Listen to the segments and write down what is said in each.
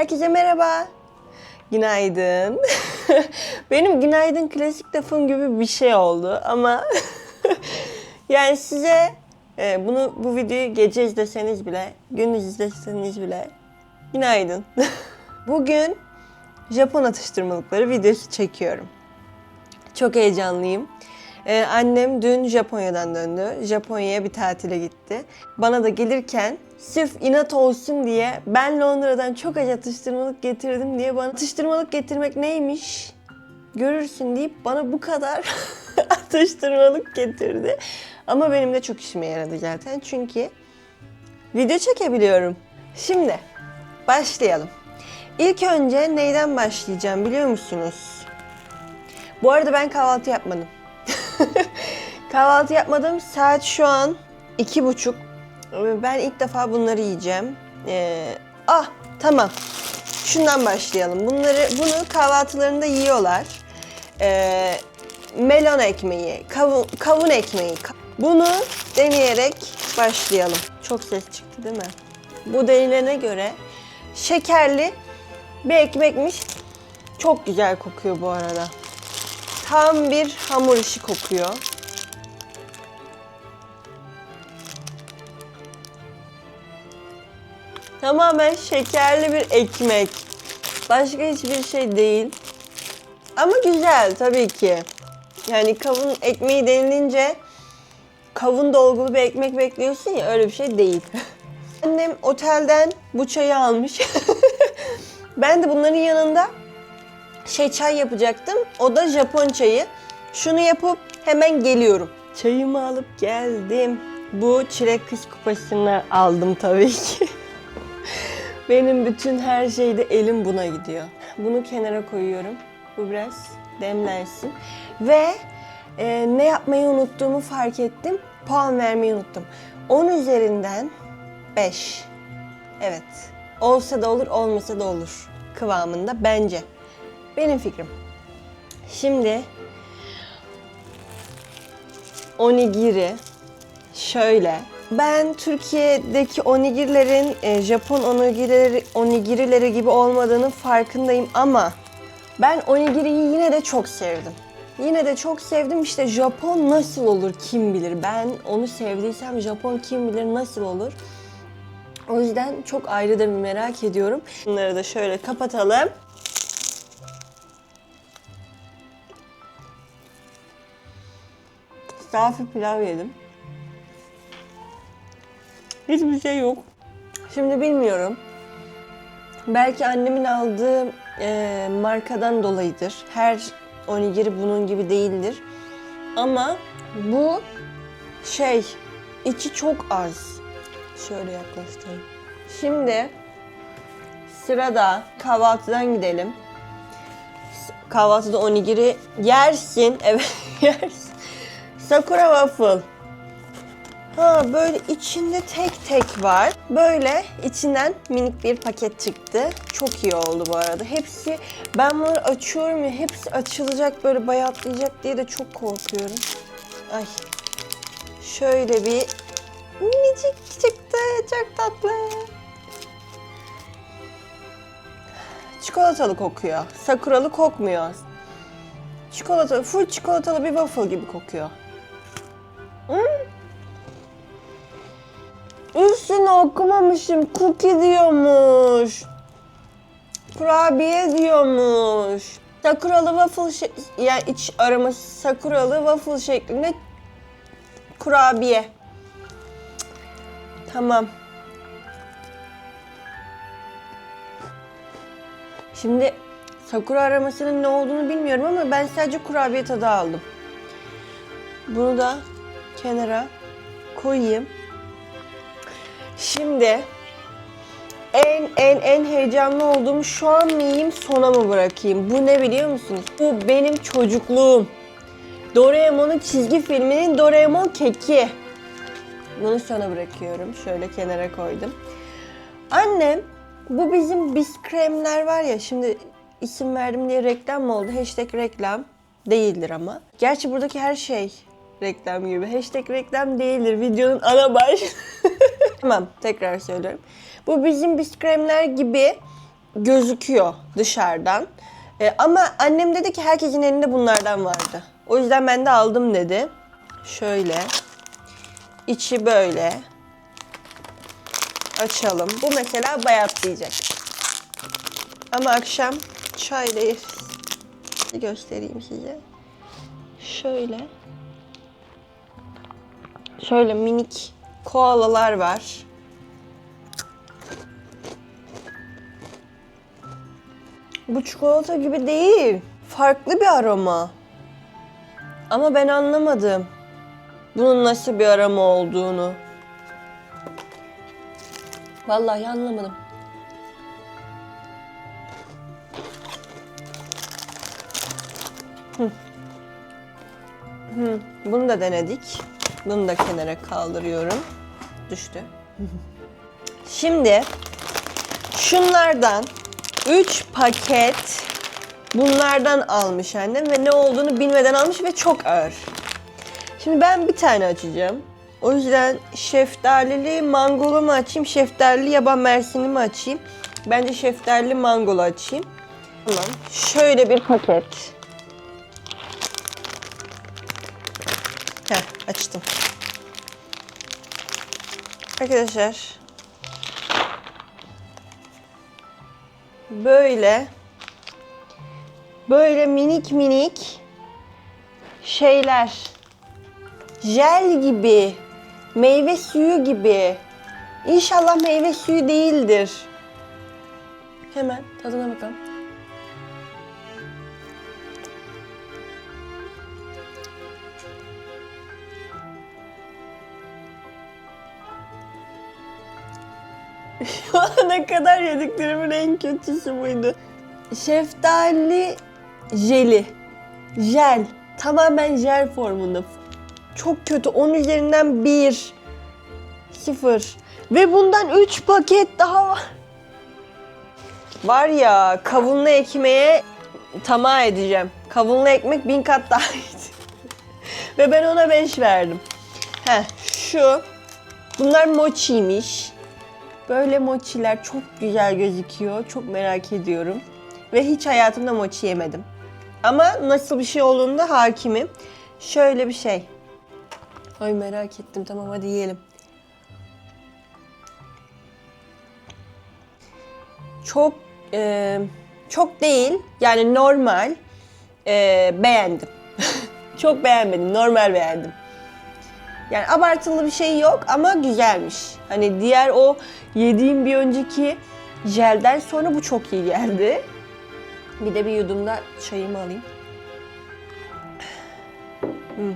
Herkese merhaba. Günaydın. Benim günaydın klasik lafım gibi bir şey oldu ama yani size e, bunu bu videoyu gece izleseniz bile, gündüz izleseniz bile günaydın. Bugün Japon atıştırmalıkları videosu çekiyorum. Çok heyecanlıyım. Ee, annem dün Japonya'dan döndü. Japonya'ya bir tatile gitti. Bana da gelirken sırf inat olsun diye ben Londra'dan çok acı atıştırmalık getirdim diye bana atıştırmalık getirmek neymiş görürsün deyip bana bu kadar atıştırmalık getirdi. Ama benim de çok işime yaradı zaten çünkü video çekebiliyorum. Şimdi başlayalım. İlk önce neyden başlayacağım biliyor musunuz? Bu arada ben kahvaltı yapmadım. kahvaltı yapmadım. Saat şu an iki buçuk. Ben ilk defa bunları yiyeceğim. Ee, ah tamam. Şundan başlayalım. Bunları bunu kahvaltılarında yiyorlar. Ee, melon ekmeği, kavun, kavun ekmeği. Bunu deneyerek başlayalım. Çok ses çıktı değil mi? Bu denilene göre şekerli bir ekmekmiş. Çok güzel kokuyor bu arada. Tam bir hamur işi kokuyor. Tamamen şekerli bir ekmek. Başka hiçbir şey değil. Ama güzel tabii ki. Yani kavun ekmeği denilince kavun dolgulu bir ekmek bekliyorsun ya öyle bir şey değil. Annem otelden bu çayı almış. ben de bunların yanında şey çay yapacaktım. O da Japon çayı. Şunu yapıp hemen geliyorum. Çayımı alıp geldim. Bu çilek kız kupasını aldım tabii ki. Benim bütün her şeyde elim buna gidiyor. Bunu kenara koyuyorum. Bu biraz demlensin. Ve e, ne yapmayı unuttuğumu fark ettim. Puan vermeyi unuttum. 10 üzerinden 5. Evet. Olsa da olur, olmasa da olur kıvamında bence. Benim fikrim. Şimdi onigiri şöyle. Ben Türkiye'deki onigirilerin e, Japon onigirileri, onigirileri gibi olmadığının farkındayım ama ben onigiriyi yine de çok sevdim. Yine de çok sevdim. İşte Japon nasıl olur kim bilir. Ben onu sevdiysem Japon kim bilir nasıl olur. O yüzden çok ayrı da bir merak ediyorum. Bunları da şöyle kapatalım. Safi pilav yedim. Hiçbir şey yok. Şimdi bilmiyorum. Belki annemin aldığı e, markadan dolayıdır. Her onigiri bunun gibi değildir. Ama bu şey içi çok az. Şöyle yaklaştırayım. Şimdi sırada kahvaltıdan gidelim. Kahvaltıda onigiri yersin. Evet yersin. Sakura waffle. Ha böyle içinde tek tek var. Böyle içinden minik bir paket çıktı. Çok iyi oldu bu arada. Hepsi ben bunları açıyorum ya hepsi açılacak böyle bayatlayacak diye de çok korkuyorum. Ay. Şöyle bir minicik çıktı. Çok tatlı. Çikolatalı kokuyor. Sakuralı kokmuyor. Çikolatalı, full çikolatalı bir waffle gibi kokuyor. Üstünü okumamışım. Cookie diyormuş. Kurabiye diyormuş. Sakuralı waffle şey, yani iç aroması sakuralı waffle şeklinde kurabiye. Tamam. Şimdi sakura aromasının ne olduğunu bilmiyorum ama ben sadece kurabiye tadı aldım. Bunu da kenara koyayım. Şimdi en en en heyecanlı olduğum şu an mı yiyeyim sona mı bırakayım? Bu ne biliyor musunuz? Bu benim çocukluğum. Doraemon'un çizgi filminin Doraemon keki. Bunu sona bırakıyorum. Şöyle kenara koydum. Annem bu bizim biskremler var ya şimdi isim verdim diye reklam mı oldu? Hashtag reklam değildir ama. Gerçi buradaki her şey reklam gibi. Hashtag reklam değildir. Videonun ana baş. tamam tekrar söylüyorum. Bu bizim biskremler gibi gözüküyor dışarıdan. E, ama annem dedi ki herkesin elinde bunlardan vardı. O yüzden ben de aldım dedi. Şöyle. İçi böyle. Açalım. Bu mesela bayatlayacak. Ama akşam çayla göstereyim size. Şöyle. Şöyle minik koalalar var. Bu çikolata gibi değil. Farklı bir aroma. Ama ben anlamadım. Bunun nasıl bir aroma olduğunu. Vallahi anlamadım. Hı. Hı, Bunu da denedik. Bunu da kenara kaldırıyorum. Düştü. Şimdi şunlardan 3 paket bunlardan almış annem ve ne olduğunu bilmeden almış ve çok ağır. Şimdi ben bir tane açacağım. O yüzden şeftalili mangolu mu açayım, şeftalili yaban mersini mi açayım? Bence şeftalili mangolu açayım. Tamam. Şöyle bir paket. Açtım. Arkadaşlar. Böyle böyle minik minik şeyler. Jel gibi, meyve suyu gibi. İnşallah meyve suyu değildir. Hemen tadına bakalım. Şu kadar yediklerimin en kötüsü buydu. Şeftali jeli. Jel. Tamamen jel formunda. Çok kötü. 10 üzerinden 1. 0. Ve bundan 3 paket daha var. Var ya kavunlu ekmeğe tamah edeceğim. Kavunlu ekmek bin kat daha iyiydi. Ve ben ona 5 verdim. Heh şu. Bunlar mochiymiş. Böyle mochiler çok güzel gözüküyor. Çok merak ediyorum. Ve hiç hayatımda mochi yemedim. Ama nasıl bir şey olduğunda hakimim. Şöyle bir şey. Ay merak ettim. Tamam hadi yiyelim. Çok e, çok değil. Yani normal. E, beğendim. çok beğenmedim. Normal beğendim. Yani abartılı bir şey yok ama güzelmiş. Hani diğer o yediğim bir önceki jelden sonra bu çok iyi geldi. Bir de bir yudumda çayımı alayım. Hmm.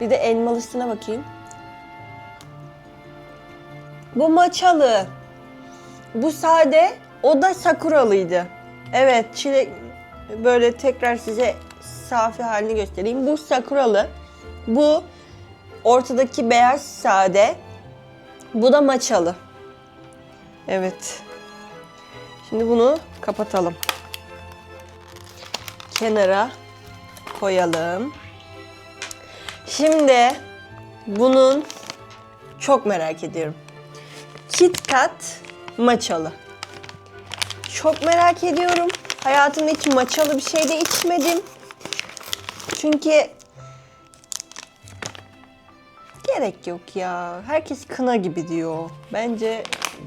Bir de elmalısına bakayım. Bu maçalı. Bu sade. O da sakuralıydı. Evet çilek böyle tekrar size safi halini göstereyim. Bu sakuralı. Bu ortadaki beyaz sade. Bu da maçalı. Evet. Şimdi bunu kapatalım. Kenara koyalım. Şimdi bunun çok merak ediyorum. Kit Kat maçalı. Çok merak ediyorum. Hayatımda hiç maçalı bir şey de içmedim. Çünkü gerek yok ya. Herkes kına gibi diyor. Bence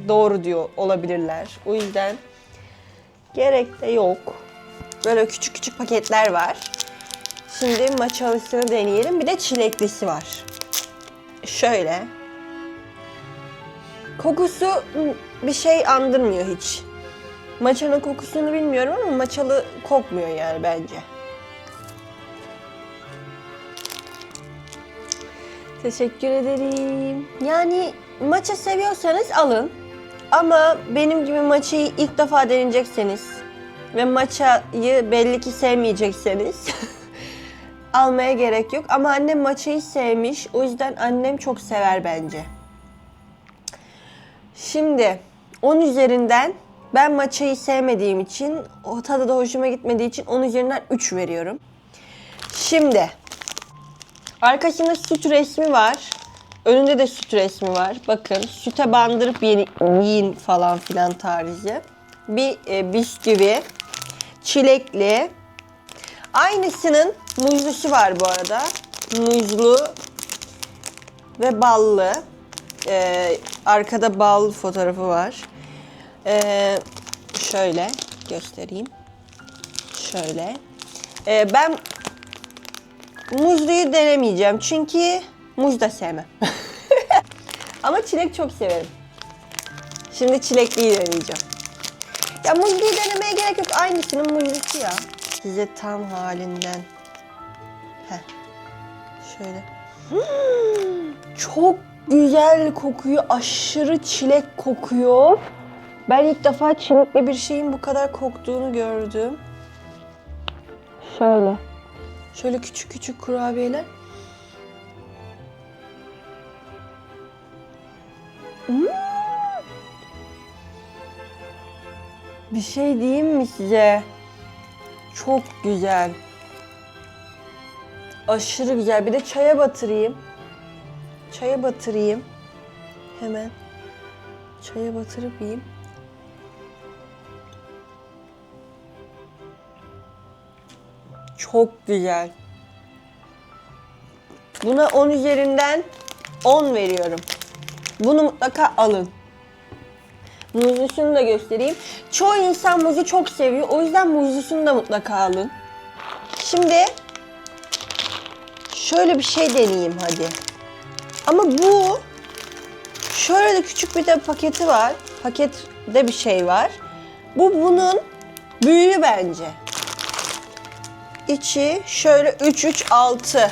doğru diyor olabilirler. O yüzden gerek de yok. Böyle küçük küçük paketler var. Şimdi maçalısını deneyelim. Bir de çileklisi var. Şöyle. Kokusu bir şey andırmıyor hiç. Maçanın kokusunu bilmiyorum ama maçalı kokmuyor yani bence. Teşekkür ederim. Yani maça seviyorsanız alın. Ama benim gibi maçayı ilk defa deneyecekseniz ve maçayı belli ki sevmeyecekseniz almaya gerek yok. Ama annem maçayı sevmiş. O yüzden annem çok sever bence. Şimdi 10 üzerinden ben maçayı sevmediğim için, o tadı da hoşuma gitmediği için 10 üzerinden 3 veriyorum. Şimdi arkasında süt resmi var. Önünde de süt resmi var. Bakın süte bandırıp yiyin falan filan tarzı. bir e, bisküvi. Çilekli. Aynısının muzlusu var bu arada. Muzlu ve ballı. Ee, arkada bal fotoğrafı var. Ee, şöyle göstereyim. Şöyle. Ee, ben muzluyu denemeyeceğim çünkü muz da sevmem. Ama çilek çok severim. Şimdi çilekliyi deneyeceğim. Ya muzluyu denemeye gerek yok. Aynısının muzlusu ya. Size tam halinden. Heh. Şöyle. Hmm, çok güzel kokuyor. Aşırı çilek kokuyor. Ben ilk defa çilekli bir şeyin bu kadar koktuğunu gördüm. Şöyle. Şöyle küçük küçük kurabiyeler. Hmm. Bir şey diyeyim mi size? Çok güzel. Aşırı güzel. Bir de çaya batırayım. Çaya batırayım. Hemen. Çaya batırıp yiyeyim. Çok güzel. Buna 10 üzerinden 10 veriyorum. Bunu mutlaka alın. Muzlusunu da göstereyim. Çoğu insan muzu çok seviyor. O yüzden muzlusunu da mutlaka alın. Şimdi şöyle bir şey deneyeyim hadi. Ama bu şöyle de küçük bir de paketi var. Pakette bir şey var. Bu bunun büyüğü bence. İçi şöyle 3 3 6.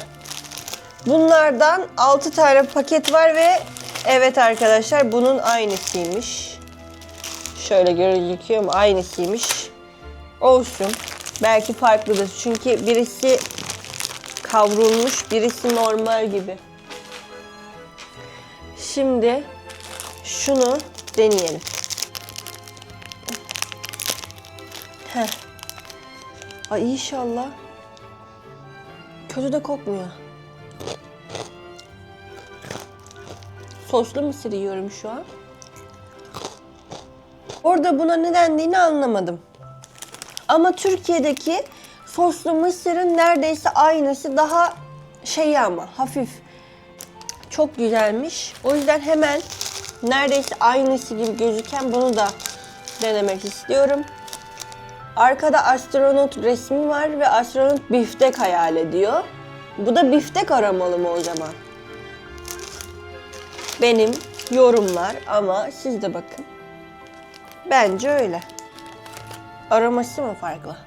Bunlardan 6 tane paket var ve evet arkadaşlar bunun aynısıymış. Şöyle gözüküyor mu? Aynısıymış. Olsun. Belki farklıdır. Çünkü birisi kavrulmuş, birisi normal gibi. Şimdi şunu deneyelim. Heh. Ay inşallah. Kötü de kokmuyor. Soslu mısır yiyorum şu an. Orada buna ne dendiğini anlamadım. Ama Türkiye'deki soslu mısırın neredeyse aynısı daha şey ama hafif. Çok güzelmiş. O yüzden hemen neredeyse aynısı gibi gözüken bunu da denemek istiyorum. Arkada astronot resmi var ve astronot biftek hayal ediyor. Bu da biftek aramalı mı o zaman? Benim yorumlar ama siz de bakın. Bence öyle. Aroması mı farklı?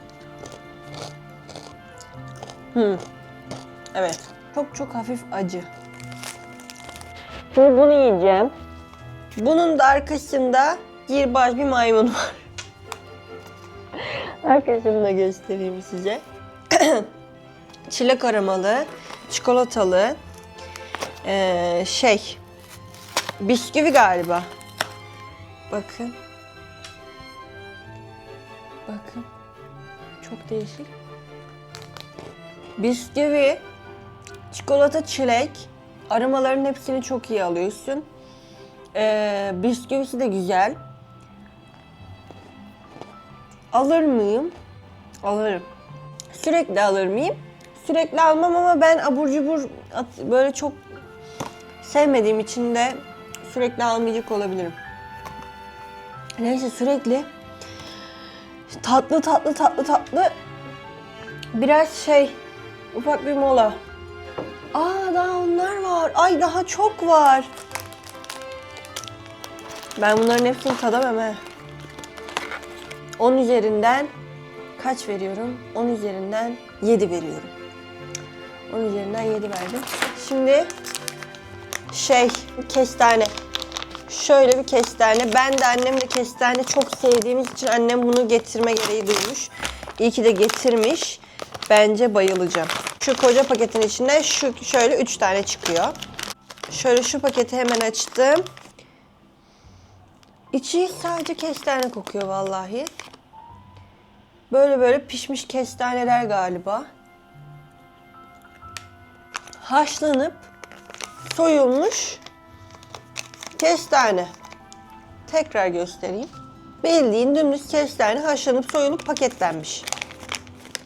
Hmm. Evet. Çok çok hafif acı. Şimdi bunu yiyeceğim. Bunun da arkasında girbaz bir maymun var. Arkasını da göstereyim size. Çilek aromalı, çikolatalı, ee, şey, bisküvi galiba. Bakın. Bakın. Çok değişik. Bisküvi, çikolata, çilek. Aromaların hepsini çok iyi alıyorsun. Ee, bisküvisi de güzel. Alır mıyım? Alırım. Sürekli alır mıyım? Sürekli almam ama ben abur cubur böyle çok sevmediğim için de sürekli almayacak olabilirim. Neyse sürekli tatlı tatlı tatlı tatlı biraz şey ufak bir mola. Aa daha onlar var. Ay daha çok var. Ben bunların hepsini tadamam he. 10 üzerinden kaç veriyorum? 10 üzerinden 7 veriyorum. 10 üzerinden 7 verdim. Şimdi şey kestane. Şöyle bir kestane. Ben de annemle kestane çok sevdiğimiz için annem bunu getirme gereği duymuş. İyi ki de getirmiş. Bence bayılacağım. Şu koca paketin içinde şu şöyle 3 tane çıkıyor. Şöyle şu paketi hemen açtım. İçi sadece kestane kokuyor vallahi. Böyle böyle pişmiş kestaneler galiba. Haşlanıp soyulmuş kestane. Tekrar göstereyim. Bildiğin dümdüz kestane haşlanıp soyulup paketlenmiş.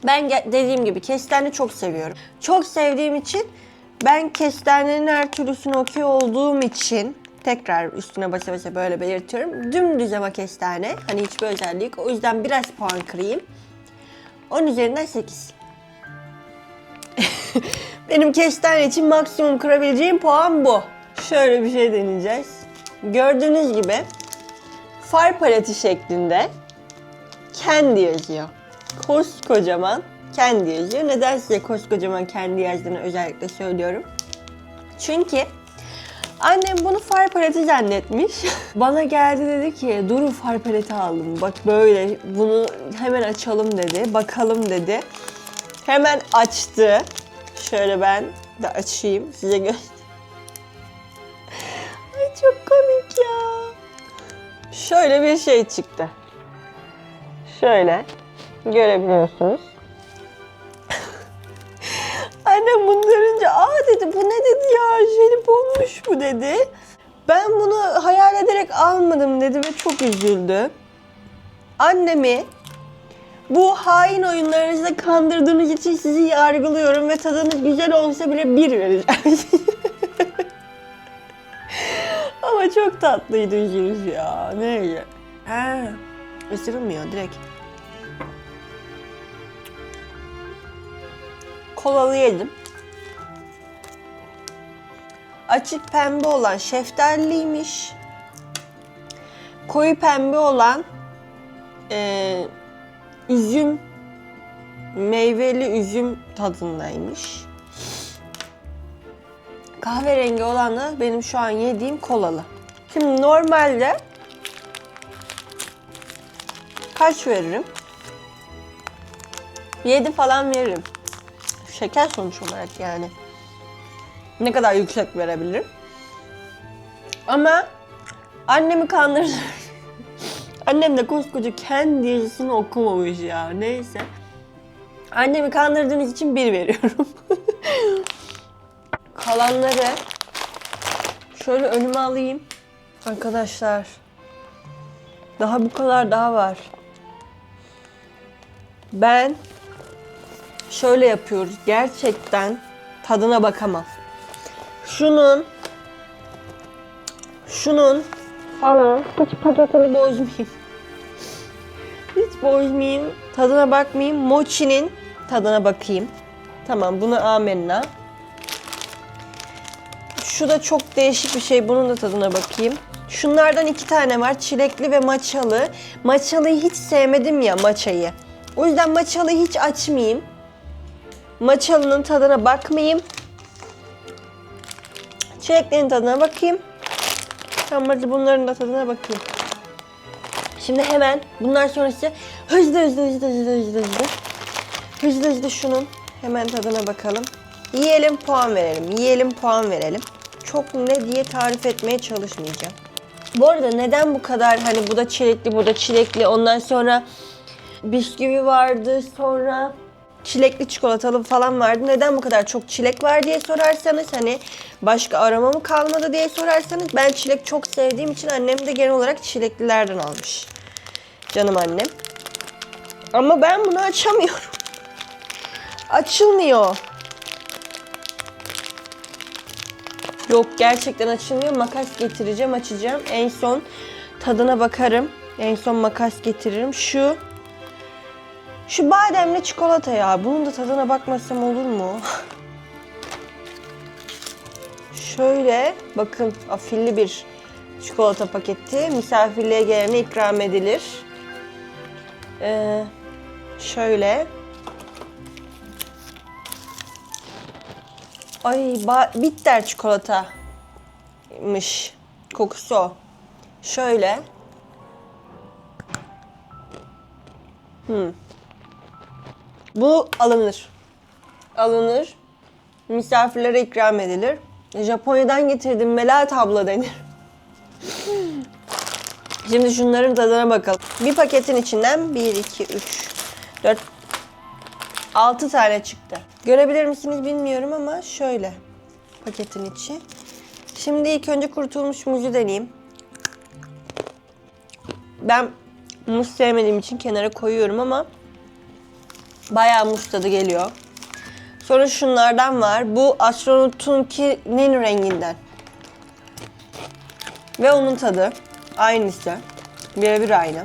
Ben dediğim gibi kestane çok seviyorum. Çok sevdiğim için ben kestanenin her türlüsünü okuyor olduğum için tekrar üstüne basa basa böyle belirtiyorum. Dümdüz ama kestane. Hani hiçbir özelliği yok. O yüzden biraz puan kırayım. 10 üzerinden 8. Benim kestane için maksimum kırabileceğim puan bu. Şöyle bir şey deneyeceğiz. Gördüğünüz gibi far paleti şeklinde kendi yazıyor. Koskocaman kendi yazıyor. Neden size koskocaman kendi yazdığını özellikle söylüyorum. Çünkü annem bunu far paleti zannetmiş. Bana geldi dedi ki Duru far paleti aldım. Bak böyle bunu hemen açalım dedi. Bakalım dedi. Hemen açtı. Şöyle ben de açayım size göster. Ay çok komik ya. Şöyle bir şey çıktı. Şöyle görebiliyorsunuz. Annem bunu görünce aa dedi bu ne dedi ya jelibonmuş bu dedi. Ben bunu hayal ederek almadım dedi ve çok üzüldü. Annemi bu hain oyunlarınızda kandırdığınız için sizi yargılıyorum ve tadınız güzel olsa bile bir vereceğim. Ama çok tatlıydı üzülüş ya. Neyse. Ha, ısırılmıyor direkt. Kolalı yedim. Açık pembe olan şeftaliymiş. Koyu pembe olan eee, üzüm, meyveli üzüm tadındaymış. Kahverengi olan da benim şu an yediğim kolalı. Şimdi normalde kaç veririm? 7 falan veririm. Şeker sonuç olarak yani. Ne kadar yüksek verebilirim? Ama annemi kandırdı. Annem de koskoca kendi yazısını okumamış ya. Neyse. Annemi kandırdığınız için bir veriyorum. Kalanları şöyle önüme alayım. Arkadaşlar. Daha bu kadar daha var. Ben şöyle yapıyoruz. Gerçekten tadına bakamam. Şunun şunun falan hiç paketini bozmayayım. Hiç bozmayayım. Tadına bakmayayım. Mochi'nin tadına bakayım. Tamam bunu amenna. Şu da çok değişik bir şey. Bunun da tadına bakayım. Şunlardan iki tane var. Çilekli ve maçalı. Maçalıyı hiç sevmedim ya maçayı. O yüzden maçalıyı hiç açmayayım. Maçalının tadına bakmayayım. Çileklerin tadına bakayım. Tamam bunların da tadına bakayım. Şimdi hemen bunlar sonrası hızlı hızlı hızlı hızlı hızlı hızlı. Hızlı hızlı şunun hemen tadına bakalım. Yiyelim puan verelim. Yiyelim puan verelim. Çok ne diye tarif etmeye çalışmayacağım. Bu arada neden bu kadar hani bu da çilekli bu da çilekli ondan sonra bisküvi vardı sonra çilekli çikolatalı falan vardı. Neden bu kadar çok çilek var diye sorarsanız hani başka arama mı kalmadı diye sorarsanız ben çilek çok sevdiğim için annem de genel olarak çileklilerden almış. Canım annem. Ama ben bunu açamıyorum. Açılmıyor. Yok gerçekten açılmıyor. Makas getireceğim, açacağım. En son tadına bakarım. En son makas getiririm. Şu şu bademli çikolata ya. Bunun da tadına bakmasam olur mu? Şöyle bakın afilli bir çikolata paketi. Misafirliğe gelene ikram edilir. Ee, şöyle. Ay bitter çikolataymış. Kokusu o. Şöyle. Hmm. Bu alınır. Alınır. Misafirlere ikram edilir. Japonya'dan getirdim Melahat abla denir. Şimdi şunların tadına bakalım. Bir paketin içinden 1, 2, 3, 4, 6 tane çıktı. Görebilir misiniz bilmiyorum ama şöyle paketin içi. Şimdi ilk önce kurutulmuş muzu deneyeyim. Ben Muz sevmediğim için kenara koyuyorum ama bayağı muz tadı geliyor. Sonra şunlardan var. Bu astronotunkinin renginden. Ve onun tadı aynısı. Birebir aynı.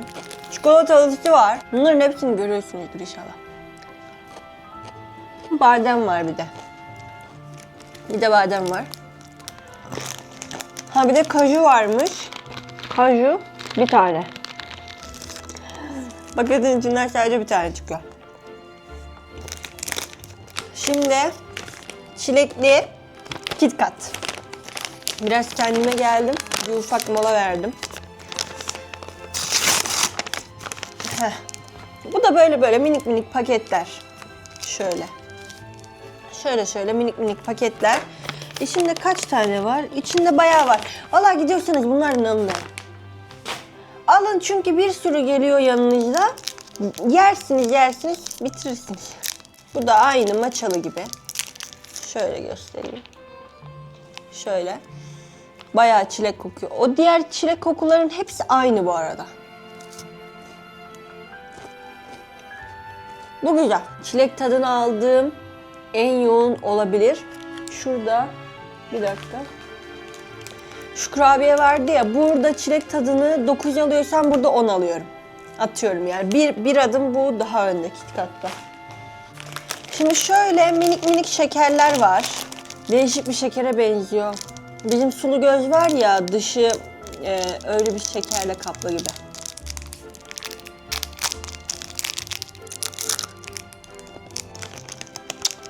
Çikolatalısı var. Bunların hepsini görüyorsunuzdur inşallah. Badem var bir de. Bir de badem var. Ha bir de kaju varmış. Kaju bir tane. Paketin içinden sadece bir tane çıkıyor. Şimdi çilekli KitKat. Biraz kendime geldim. Bir ufak mola verdim. Heh. Bu da böyle böyle minik minik paketler. Şöyle. Şöyle şöyle minik minik paketler. İçinde kaç tane var? İçinde bayağı var. Valla gidiyorsanız bunlardan alın. Alın çünkü bir sürü geliyor yanınızda. Yersiniz yersiniz bitirirsiniz. Bu da aynı maçalı gibi. Şöyle göstereyim. Şöyle. Bayağı çilek kokuyor. O diğer çilek kokuların hepsi aynı bu arada. Bu güzel. Çilek tadını aldığım en yoğun olabilir. Şurada bir dakika. Şu kurabiye vardı ya burada çilek tadını 9 alıyorsam burada 10 alıyorum. Atıyorum yani. Bir, bir adım bu daha önde KitKat'ta. Şimdi şöyle minik minik şekerler var. Değişik bir şekere benziyor. Bizim sulu göz var ya dışı e, öyle bir şekerle kaplı gibi.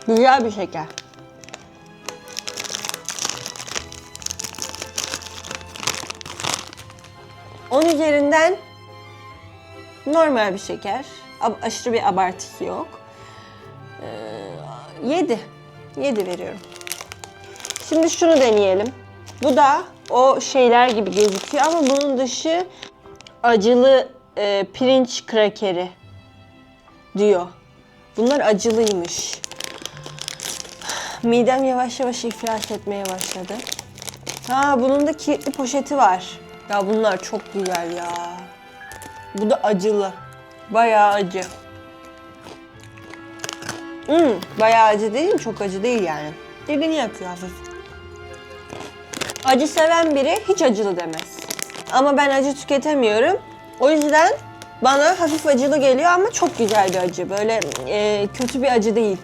Güzel bir şeker. On üzerinden normal bir şeker. Aşırı bir abartısı yok. 7. 7 veriyorum. Şimdi şunu deneyelim. Bu da o şeyler gibi gözüküyor ama bunun dışı acılı e, pirinç krakeri diyor. Bunlar acılıymış. Midem yavaş yavaş iflas etmeye başladı. Ha bunun da kilitli poşeti var. Ya bunlar çok güzel ya. Bu da acılı. Bayağı acı. Hmm, bayağı acı değil mi? Çok acı değil yani. Dilini yakıyor hafif. Acı seven biri hiç acılı demez. Ama ben acı tüketemiyorum. O yüzden bana hafif acılı geliyor ama çok güzel bir acı. Böyle e, kötü bir acı değil.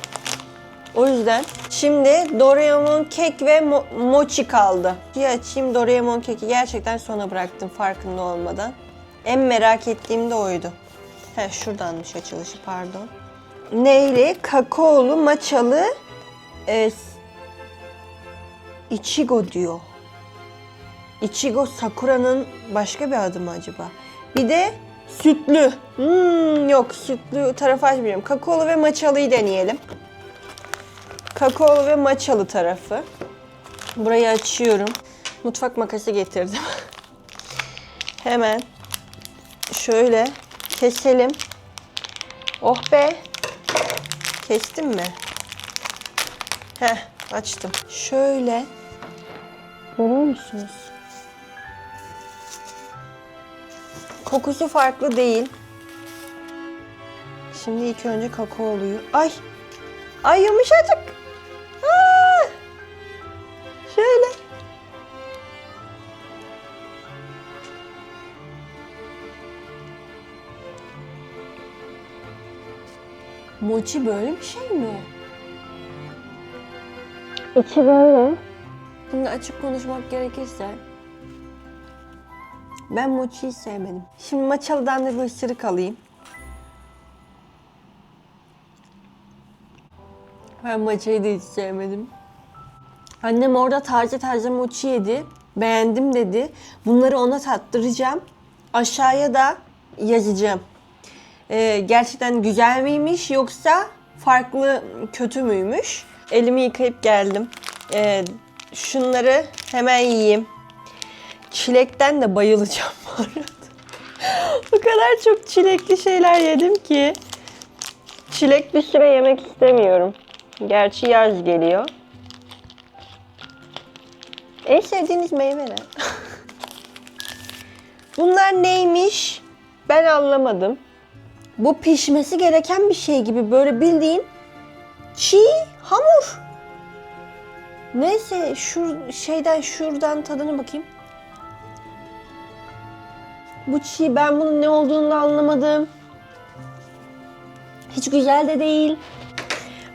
O yüzden şimdi Doraemon kek ve mo- mochi kaldı. Bir açayım Doraemon keki gerçekten sona bıraktım farkında olmadan. En merak ettiğim de oydu. He şuradanmış açılışı pardon. Neyli? Kakaolu, maçalı, e, Ichigo diyor. Ichigo Sakura'nın başka bir adı mı acaba? Bir de sütlü. Hmm, yok sütlü tarafı açmıyorum. Kakaolu ve maçalıyı deneyelim. Kakaolu ve maçalı tarafı. Burayı açıyorum. Mutfak makası getirdim. Hemen şöyle keselim. Oh be. Kestim mi? Heh, açtım. Şöyle. Görüyor musunuz? Kokusu farklı değil. Şimdi ilk önce kakaoluyu. Ay! Ay yumuşacık. Aa! Şöyle. Mochi böyle bir şey mi? İçi böyle. Şimdi açık konuşmak gerekirse ben mochiyi sevmedim. Şimdi maçalıdan da bir ısırık alayım. Ben maçayı da hiç sevmedim. Annem orada taze taze mochi yedi. Beğendim dedi. Bunları ona tattıracağım. Aşağıya da yazacağım. Ee, gerçekten güzel miymiş yoksa farklı kötü müymüş? Elimi yıkayıp geldim. Ee, şunları hemen yiyeyim. Çilekten de bayılacağım bu arada. o kadar çok çilekli şeyler yedim ki. Çilek bir süre yemek istemiyorum. Gerçi yaz geliyor. En sevdiğiniz meyve ne? Bunlar neymiş? Ben anlamadım. Bu pişmesi gereken bir şey gibi böyle bildiğin çiğ hamur. Neyse şu şeyden şuradan tadına bakayım. Bu çiğ ben bunun ne olduğunu da anlamadım. Hiç güzel de değil.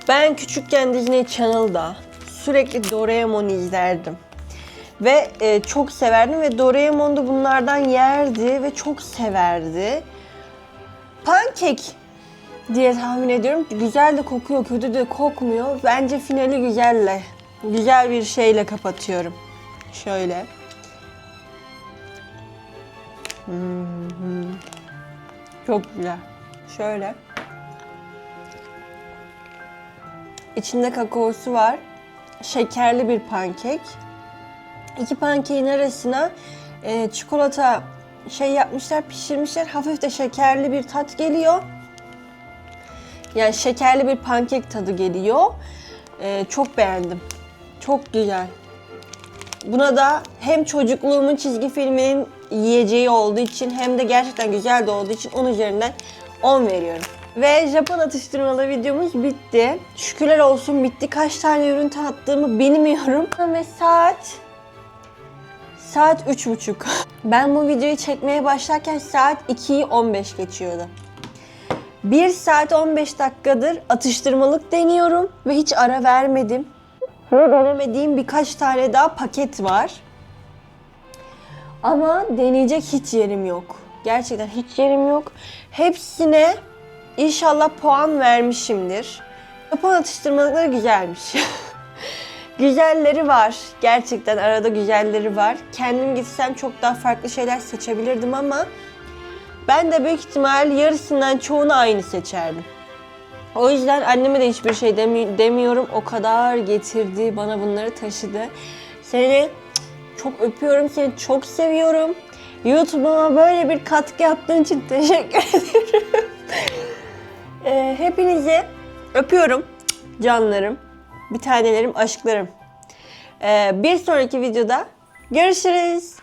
Ben küçükken Disney Channel'da sürekli Doraemon izlerdim. Ve e, çok severdim ve Doraemon da bunlardan yerdi ve çok severdi. Pankek diye tahmin ediyorum. Güzel de kokuyor, kötü de kokmuyor. Bence finali güzelle, güzel bir şeyle kapatıyorum. Şöyle. Hı. Çok güzel. Şöyle. İçinde kakaosu var. Şekerli bir pankek. İki pankeğin arasına e, çikolata şey yapmışlar, pişirmişler. Hafif de şekerli bir tat geliyor. Yani şekerli bir pankek tadı geliyor. E, çok beğendim. Çok güzel. Buna da hem çocukluğumun çizgi filminin yiyeceği olduğu için hem de gerçekten güzel de olduğu için 10 üzerinden 10 veriyorum. Ve Japon atıştırmalı videomuz bitti. Şükürler olsun bitti. Kaç tane ürün tattığımı bilmiyorum. Ve saat Saat üç buçuk. Ben bu videoyu çekmeye başlarken saat 2'yi 15 geçiyordu. 1 saat 15 dakikadır atıştırmalık deniyorum ve hiç ara vermedim. Ve denemediğim birkaç tane daha paket var. Ama deneyecek hiç yerim yok. Gerçekten hiç yerim yok. Hepsine inşallah puan vermişimdir. Japon atıştırmalıkları güzelmiş. Güzelleri var. Gerçekten arada güzelleri var. Kendim gitsem çok daha farklı şeyler seçebilirdim ama ben de büyük ihtimal yarısından çoğunu aynı seçerdim. O yüzden anneme de hiçbir şey demi- demiyorum. O kadar getirdi, bana bunları taşıdı. Seni çok öpüyorum, seni çok seviyorum. YouTube'uma böyle bir katkı yaptığın için teşekkür ederim. Ee, hepinizi öpüyorum canlarım. Bir tanelerim, aşklarım. Ee, bir sonraki videoda görüşürüz.